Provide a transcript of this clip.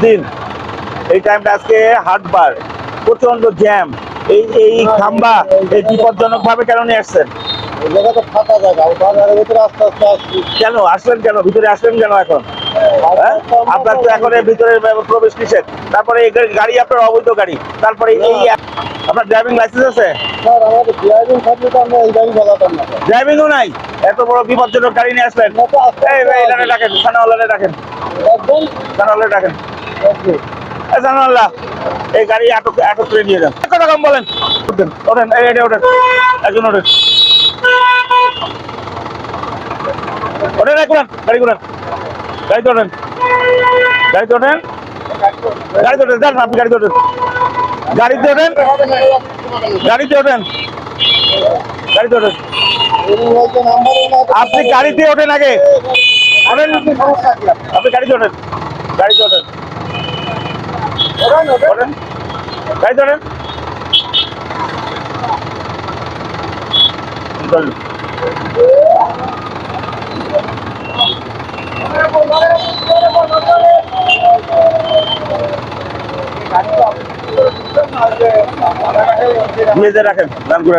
দিন এই টাইমটা আজকে হাটবার প্রচণ্ড জ্যাম এই এই খাম্বা এই বিপজ্জনক ভাবে কেন নিয়ে আসছেন কেন আসলেন কেন ভিতরে আসলেন কেন এখন হ্যাঁ? আপনার তো এখন ভিতরে প্রবেশ নিষেধ তারপরে এই গাড়ি- আপনার অবৈধ গাড়ি তারপরে এই আপনার ড্রাইভিং লাইসেন্স আছে ড্রাইভিংও নাই এত বড় বিপজ্জনক গাড়ি নিয়ে আসলেন ডাকেন থানাওয়ালারে ডাকেন একদম থানাওয়ালা ডাকেন গাড়ি ওঠেন আপনি গাড়িতে ওঠেন। গাড়িতে ওঠেন। গাড়িতে ওঠেন। গাড়িতে ওঠেন। আপনি গাড়িতে ওঠেন আগে? আপনি গাড়িতে ওঠেন। ওঠেন চলুন। নিয়ে যে রাখেন নাম করে